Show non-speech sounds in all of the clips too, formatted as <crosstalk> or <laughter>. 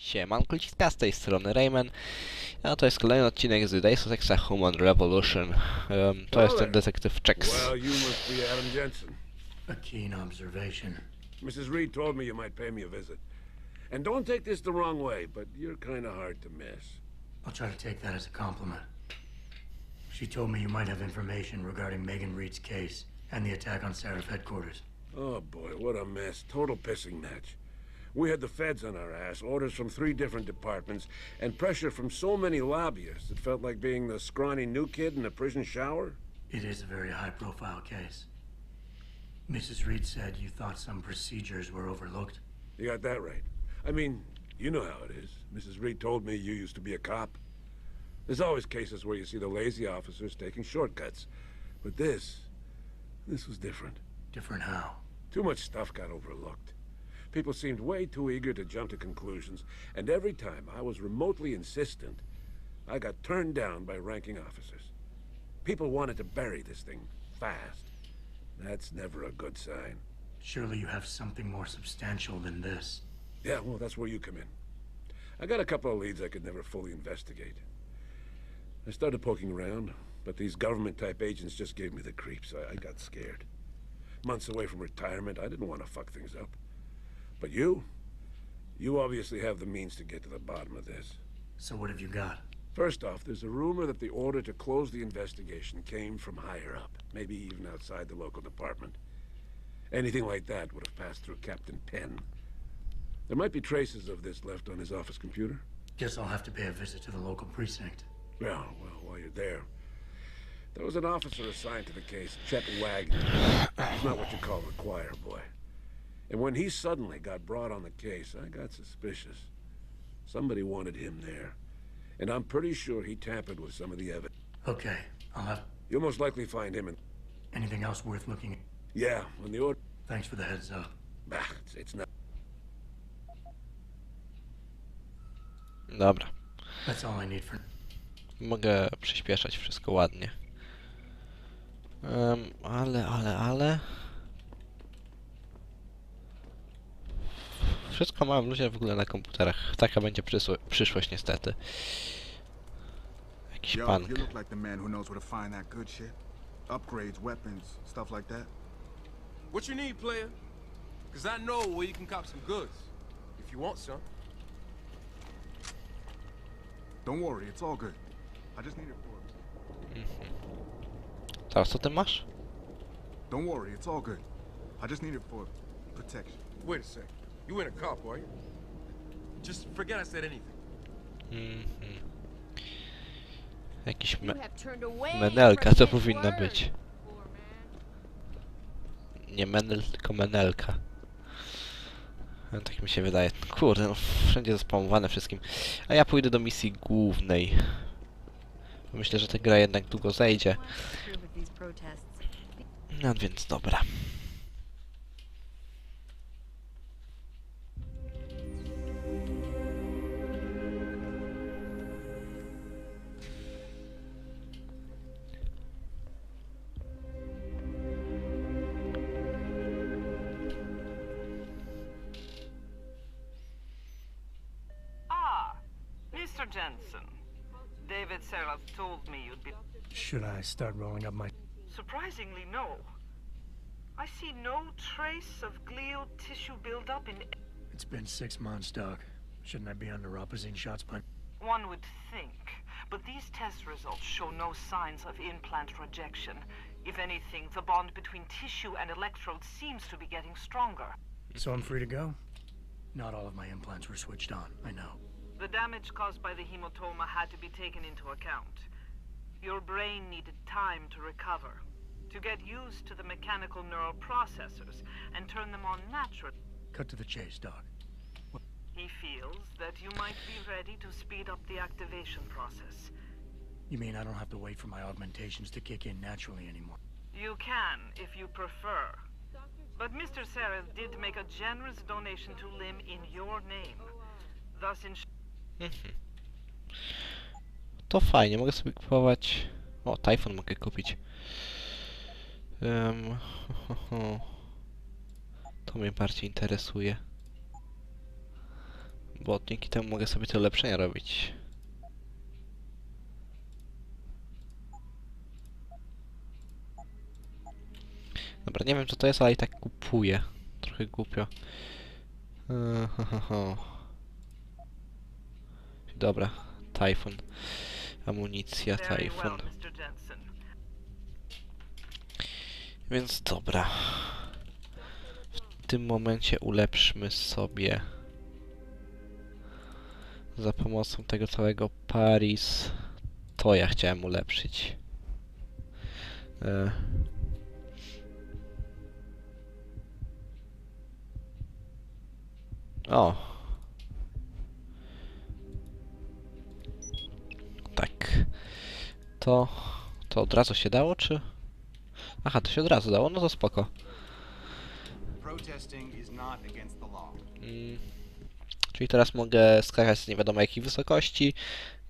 Siemanko, z tej strony Rayman, a to jest kolejny odcinek z Days of Exa Human Revolution. Um, to jest ten detektyw Chex. Well, you must be Adam Jensen. A keen observation. Mrs. Reed told me you might pay me a visit. And don't take this the wrong way, but you're kind of hard to miss. I'll try to take that as a compliment. She told me you might have information regarding Megan Reed's case and the attack on Seraph headquarters. Oh boy, what a mess. Total pissing match. We had the feds on our ass, orders from three different departments, and pressure from so many lobbyists it felt like being the scrawny new kid in a prison shower. It is a very high profile case. Mrs. Reed said you thought some procedures were overlooked. You got that right. I mean, you know how it is. Mrs. Reed told me you used to be a cop. There's always cases where you see the lazy officers taking shortcuts. But this, this was different. Different how? Too much stuff got overlooked. People seemed way too eager to jump to conclusions, and every time I was remotely insistent, I got turned down by ranking officers. People wanted to bury this thing fast. That's never a good sign. Surely you have something more substantial than this. Yeah, well, that's where you come in. I got a couple of leads I could never fully investigate. I started poking around, but these government-type agents just gave me the creeps. I, I got scared. Months away from retirement, I didn't want to fuck things up. But you? You obviously have the means to get to the bottom of this. So what have you got? First off, there's a rumor that the order to close the investigation came from higher up, maybe even outside the local department. Anything like that would have passed through Captain Penn. There might be traces of this left on his office computer. Guess I'll have to pay a visit to the local precinct. Well, well, while you're there, there was an officer assigned to the case, Chet Wagner. He's not what you call a choir boy. And when he suddenly got brought on the case, I got suspicious. Somebody wanted him there. And I'm pretty sure he tampered with some of the evidence. Okay, I'll have You'll most likely find him in... anything else worth looking at. Yeah, when the order... Thanks for the heads up. Bah, it's, it's not... Dobra, That's all I need for mogę przyspieszać wszystko ładnie. Um, ale, ale, ale... Wszystko mam ludzie w ogóle na komputerach. Taka będzie przyszłość niestety. Jakiś Yo, punk. you look like the man who knows where to find that good shit. Upgrades, weapons, stuff like that. What you need, player? Cause I know where you can cop some goods. If you want some. Don't worry, it's all good. I just need it for. Teraz co ty masz? Don't worry, it's all good. I just need it for protection. Wait a sec. You ain't a cop, are you? Just forget I said anything. Mhm. Jakiś You me have turned away menelka to powinna być. Nie menel, tylko menelka. No, tak mi się wydaje. Kurde, no wszędzie zaspamowane wszystkim. A ja pójdę do misji głównej. Myślę, że ta gra jednak długo zejdzie. No więc dobra. Mr. Jensen. David Seraph told me you'd be. Should I start rolling up my Surprisingly, no. I see no trace of glial tissue buildup in. It's been six months, Doc. Shouldn't I be under opposite shots by One would think, but these test results show no signs of implant rejection. If anything, the bond between tissue and electrodes seems to be getting stronger. So I'm free to go? Not all of my implants were switched on, I know. The damage caused by the hematoma had to be taken into account. Your brain needed time to recover, to get used to the mechanical neural processors and turn them on naturally. Cut to the chase, Doc. He feels that you might be ready to speed up the activation process. You mean I don't have to wait for my augmentations to kick in naturally anymore? You can, if you prefer. But Mr. Seraph did make a generous donation to Lim in your name, thus ensuring To fajnie, mogę sobie kupować... O, Typhoon mogę kupić. Um, <laughs> to mnie bardziej interesuje. Bo dzięki temu mogę sobie te ulepszenia robić. Dobra, nie wiem co to jest, ale i tak kupuję. Trochę głupio. Eee, ho, ho, ho. Dobra, Typhoon. Amunicja, Typhoon. Więc dobra. W tym momencie ulepszmy sobie za pomocą tego całego Paris. To ja chciałem ulepszyć. E. O. Tak. To, to od razu się dało, czy? Aha, to się od razu dało, no to spoko. Mm. Czyli teraz mogę skakać z nie wiadomo jakiej wysokości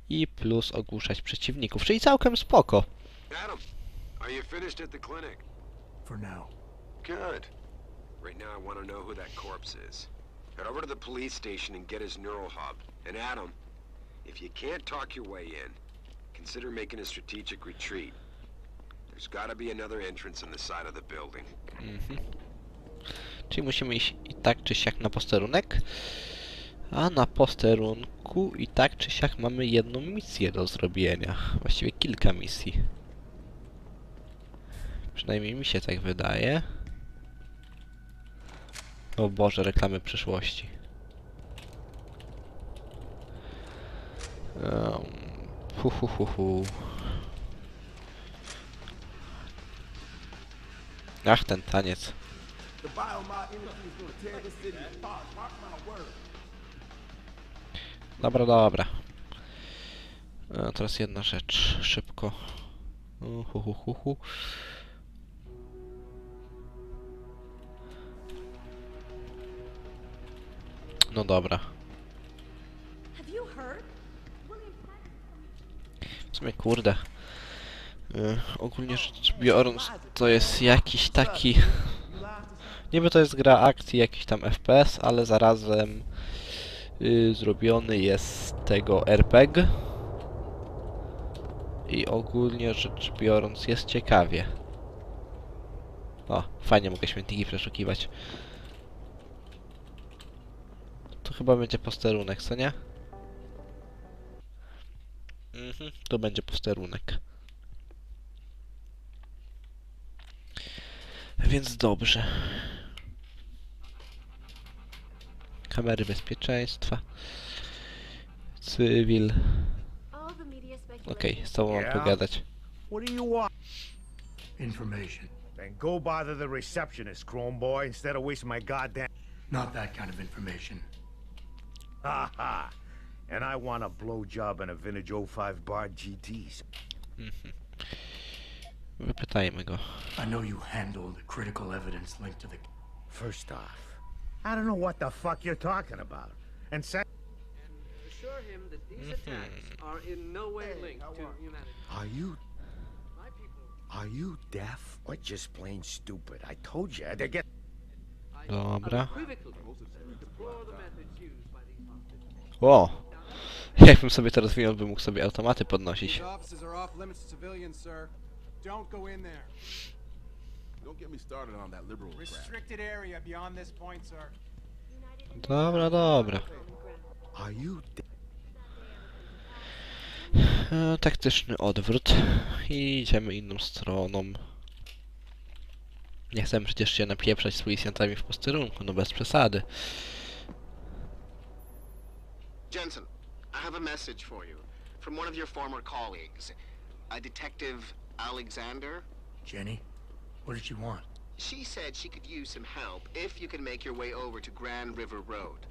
i plus ogłuszać przeciwników, czyli całkiem spoko. Adam, are you finished at the clinic? For now. Good. Right now, I want to know who that corpse is. Head over to the police station and get his neural hub. And Adam, if you can't talk your way in, consider making a strategic retreat. There's gotta be another entrance on the side of the building. Czyli musimy iść i tak czy siak na posterunek. A na posterunku i tak czy siak mamy jedną misję do zrobienia. Właściwie kilka misji. Przynajmniej mi się tak wydaje. O Boże, reklamy przyszłości. Um, hu, hu, hu, hu. Ach, ten taniec. Dobra, dobra. E, teraz jedna rzecz, szybko. Hu, hu, hu. No dobra. Kurde. Y, ogólnie rzecz biorąc, to jest jakiś taki... Niby to jest gra akcji, jakiś tam FPS, ale zarazem y, zrobiony jest z tego RPG. I ogólnie rzecz biorąc jest ciekawie. O, fajnie mogę śmietniki przeszukiwać. Tu chyba będzie posterunek, co nie? Mhm, tu będzie posterunek. Więc dobrze. Kamery bezpieczeństwa. Cywil. Okej, speculation. z tobą mam pogadać. Information. Then go bother the receptionist, Chrome Boy, instead of wasting my goddamn. Not that kind of information. Ha ha. And I want a blowjob and a vintage 05 bar GTs. Wypytajmy go. I know you handled the critical evidence linked to the. First off, I don't know what the fuck you're talking about. And second, assure him that these mm-hmm. attacks are in no way linked to humanity. are you My people, are you deaf or just plain stupid? I told you they get. I Dobra. unequivocally deplore the methods used by these hostages. O! <laughs> Jakbym sobie to rozwinął, bym mógł sobie automaty podnosić. These offices are off limits to civilians, sir. Don't go in there. Don't get me started on that liberal crap. Restricted area beyond this point, sir. Dobra, dobra. E, taktyczny odwrót. I idziemy inną stroną. Nie chcę przecież się napieprzać z policjantami w posterunku, no bez przesady. Jensen, I have a message for you from one of your former colleagues, a detective Alexander. Jenny? What did she want? She said she could use some help if you can make your way over to Grand River Road.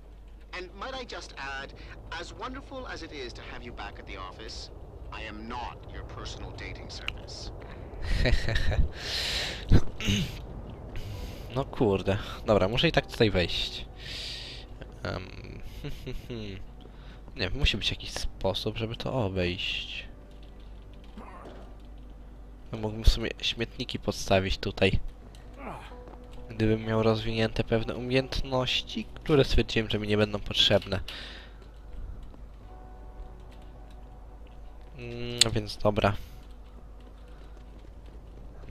And might I just add, as wonderful as it is to have you back at the office, I am not your personal dating service. <laughs> No kurde. Dobra, muszę i tak tutaj wejść. Um, <laughs> hmm, hmm, hmm. Nie musi być jakiś sposób, żeby to obejść. No mógłbym w sumie śmietniki podstawić tutaj. Gdybym miał rozwinięte pewne umiejętności, które stwierdziłem, że mi nie będą potrzebne. Mm, więc dobra.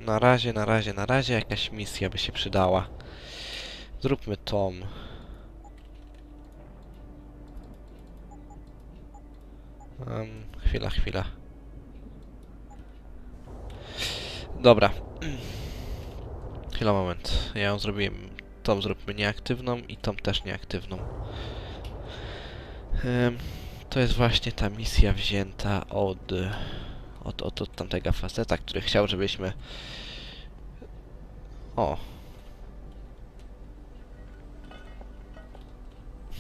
Na razie, na razie, na razie jakaś misja by się przydała. Zróbmy tom. Um, chwila, chwila. Dobra. <clears throat> Chwila, moment. Ja ją zrobiłem. Tom zróbmy nieaktywną i tom też nieaktywną. Em, to jest właśnie ta misja wzięta od, od, od, od tamtego faceta, który chciał, żebyśmy... O.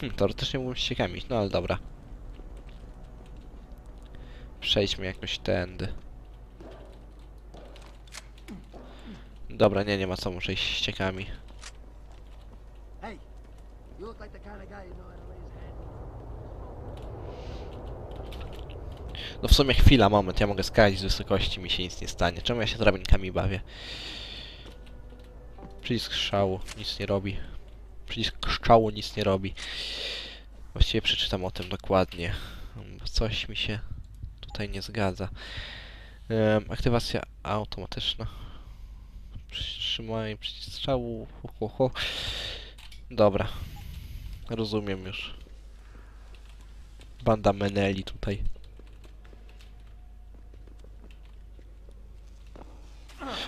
Hm, teoretycznie mógłbym się kamić, no ale dobra. Przejdźmy jakoś tędy. Dobra, nie, nie ma co, muszę iść ściekami. No w sumie chwila, moment, ja mogę skakać z wysokości, mi się nic nie stanie. Czemu ja się drabinkami bawię? Przycisk strzału nic nie robi. Przycisk strzału nic nie robi. Właściwie przeczytam o tym dokładnie. Coś mi się tutaj nie zgadza. Aktywacja automatyczna. Przytrzymaj przycisk strzału. Ho, ho, ho. Dobra. Rozumiem już. Banda Meneli tutaj.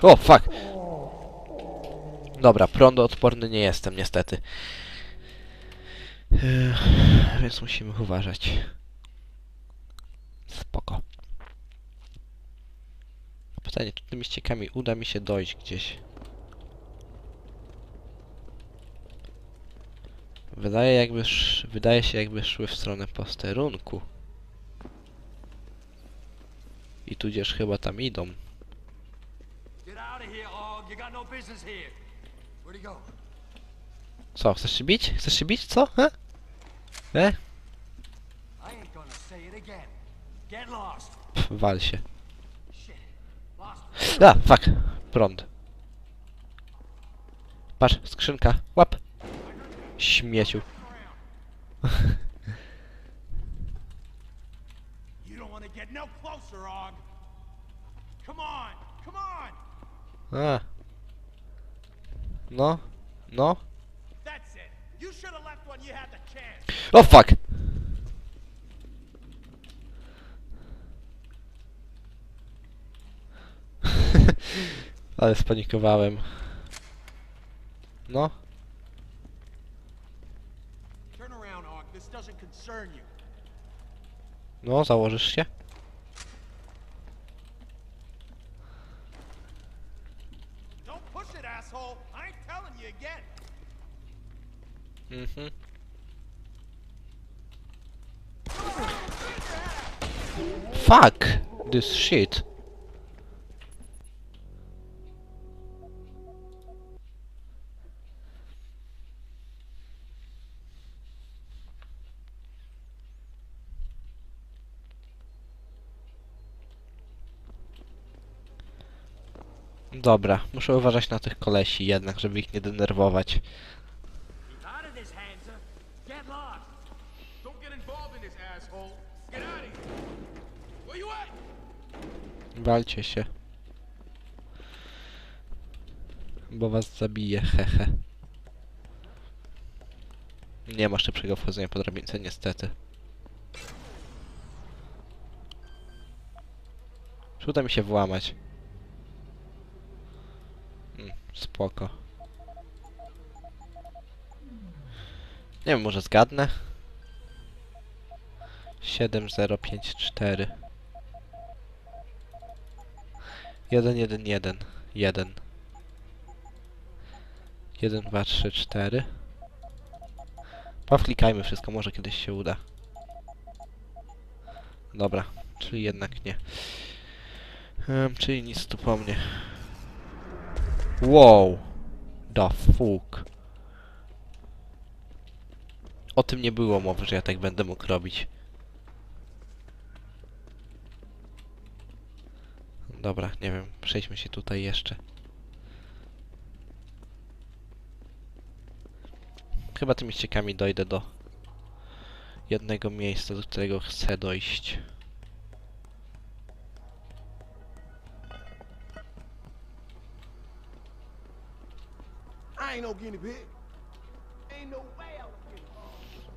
O, fuck! Dobra, prądoodporny nie jestem, niestety. Ech, więc musimy uważać. Spoko. Pytanie, czy tymi ściekami uda mi się dojść gdzieś? Wydaje, jakby sz... Wydaje się, jakby szły w stronę posterunku. I tudzież chyba tam idą. No he? Co, chcesz się bić? Chcesz się bić? Co? He? E? I ain't gonna say it again. Get lost. Pff, wal się. A, fuck. Prąd. Patrz, skrzynka. Łap. Śmieciu. You don't want to get no closer, Og. Come on. Come on. A. No. No. That's it. You should have left when you had the chance. O, fuck! Ale spanikowałem. No. No, założysz się? Mhm. Fuck! This shit. Dobra, muszę uważać na tych kolesi jednak, żeby ich nie denerwować. Walcie się. Bo was zabije, hehe. Nie ma szybszego wchodzenia po drabince, niestety. Czy mi się włamać? Spoko. Nie wiem, może zgadnę? 7054 1, 1, 1, 1 1, 2, 3, 4 Powklikajmy wszystko, może kiedyś się uda. Dobra, czyli jednak nie. Um, czyli nic tu po mnie. Wow! The fuck. O tym nie było mowy, że ja tak będę mógł robić. Dobra, nie wiem, przejdźmy się tutaj jeszcze. Chyba tymi ściekami dojdę do jednego miejsca, do którego chcę dojść. No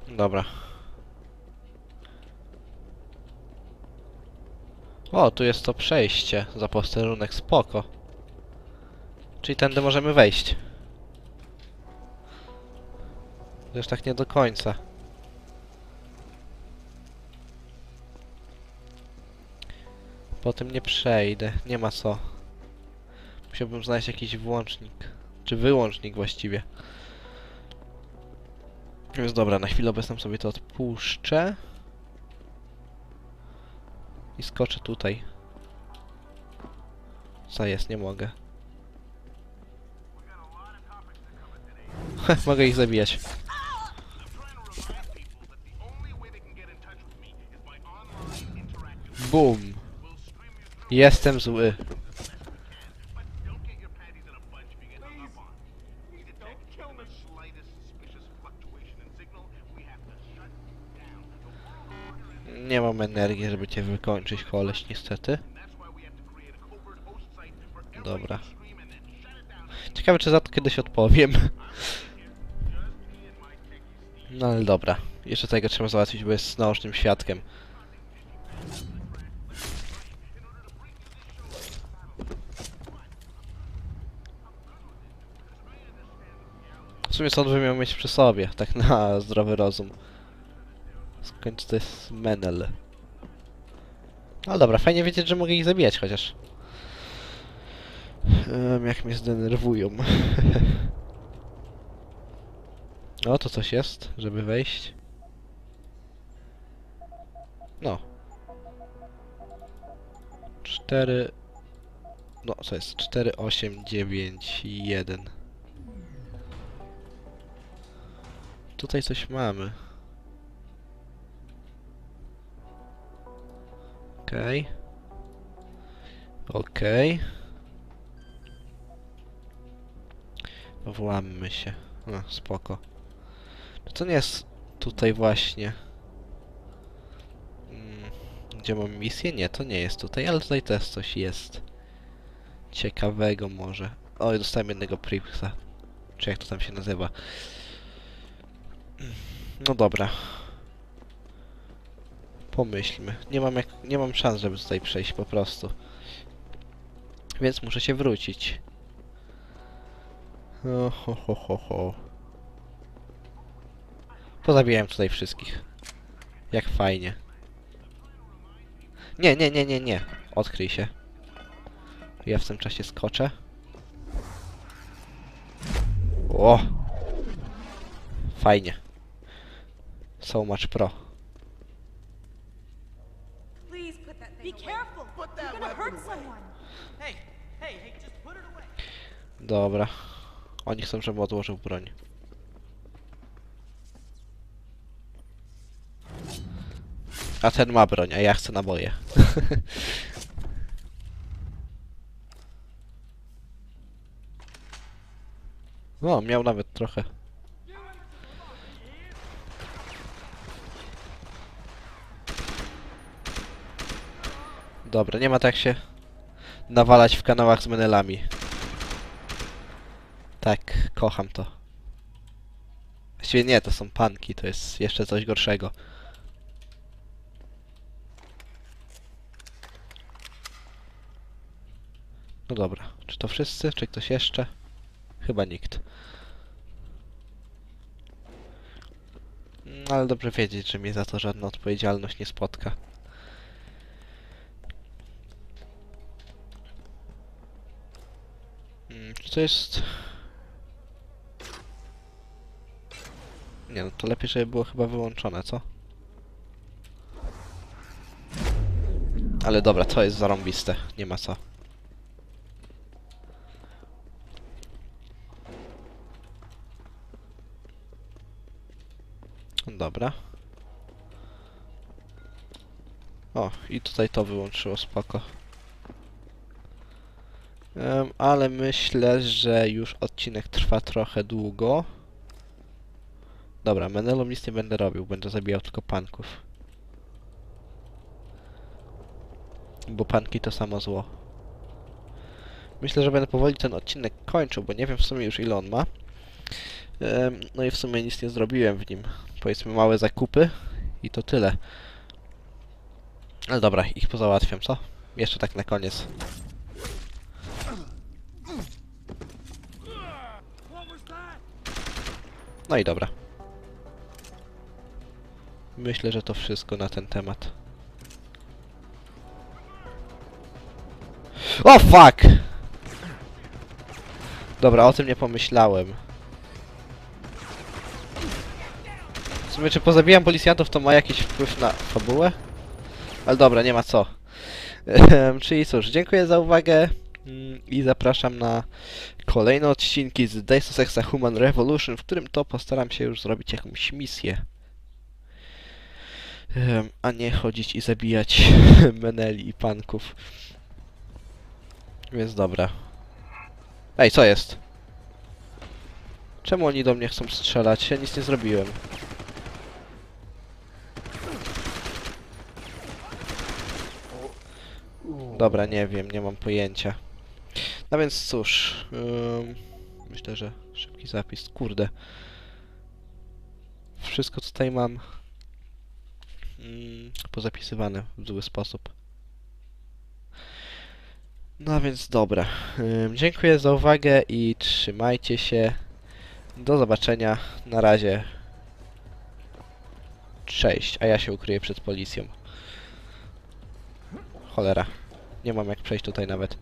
no Dobra. O, tu jest to przejście za posterunek, spoko. Czyli tędy możemy wejść. Już tak nie do końca. Po tym nie przejdę, nie ma co. Musiałbym znaleźć jakiś włącznik. Czy wyłącznik właściwie. Więc dobra, na chwilę obecną sobie to odpuszczę. I skoczę tutaj. Co jest? Nie mogę. <laughs> mogę ich zabijać. Boom. Jestem zły. Mam energii, żeby cię wykończyć, koleś, niestety. Dobra. Ciekawe, czy za to kiedyś odpowiem. No ale dobra. Jeszcze tego trzeba załatwić, bo jest naocznym świadkiem. W sumie sąd by miał mieć przy sobie, tak na zdrowy rozum. Skąd to jest Menel? No dobra, fajnie wiedzieć, że mogę ich zabijać chociaż. Um, jak mnie zdenerwują. <laughs> o, to coś jest, żeby wejść. No. Cztery... No, co jest? Cztery, osiem, dziewięć, jeden. Tutaj coś mamy. Okej. Okej. Włammy się. No, spoko. No to nie jest tutaj właśnie. Mm, Gdzie mam misję? Nie, to nie jest tutaj, ale tutaj też coś jest. Ciekawego może. Oj, dostałem jednego Pripsa. Czy jak to tam się nazywa. No dobra. Pomyślmy. Nie mam jak, nie mam szans, żeby tutaj przejść po prostu. Więc muszę się wrócić. O, ho, ho, ho, ho. Pozabijałem tutaj wszystkich. Jak fajnie. Nie, nie, nie, nie, nie. Odkryj się. Ja w tym czasie skoczę. O! Fajnie. So much pro. Please put that Be careful. You're gonna hurt someone. Hey, hey, hey, just put it away. Dobra. Oni chcą, żebym odłożył broń. A ten ma broń, a ja chcę naboje. <laughs> No, miał nawet trochę. Dobra, nie ma tak się nawalać w kanałach z menelami. Tak, kocham to. Właściwie nie, to są panki, to jest jeszcze coś gorszego. No dobra, czy to wszyscy, czy ktoś jeszcze? Chyba nikt. No, ale dobrze wiedzieć, że mnie za to żadna odpowiedzialność nie spotka. To jest... Nie no, to lepiej, żeby było chyba wyłączone, co? Ale dobra, to jest zarąbiste, nie ma co. Dobra. O, i tutaj to wyłączyło, spoko. Em, ale myślę, że już odcinek trwa trochę długo. Dobra, Menelom nic nie będę robił, będę zabijał tylko panków. Bo panki to samo zło. Myślę, że będę powoli ten odcinek kończył, bo nie wiem w sumie już ile on ma. Em, No i w sumie nic nie zrobiłem w nim. Powiedzmy małe zakupy i to tyle. Ale dobra, ich pozałatwiam, co? Jeszcze tak na koniec. No i dobra. Myślę, że to wszystko na ten temat. O fuck! Dobra, o tym nie pomyślałem. W sumie, czy pozabijam policjantów, to ma jakiś wpływ na fabułę? Ale dobra, nie ma co. <laughs> Ehem, Czyli cóż, dziękuję za uwagę i zapraszam na kolejne odcinki z Days of Exa Human Revolution, w którym to postaram się już zrobić jakąś misję. Em, A nie chodzić i zabijać <laughs> meneli i panków. Więc dobra. Ej, co jest? Czemu oni do mnie chcą strzelać? Ja nic nie zrobiłem. Dobra, nie wiem, nie mam pojęcia. No więc cóż, myślę, że szybki zapis. Kurde. Wszystko tutaj mam mm, pozapisywane w zły sposób. No więc dobra. Dziękuję za uwagę i trzymajcie się. Do zobaczenia. Na razie. Cześć, a ja się ukryję przed policją. Cholera. Nie mam jak przejść tutaj nawet.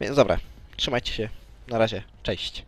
Więc dobra, trzymajcie się. Na razie, cześć.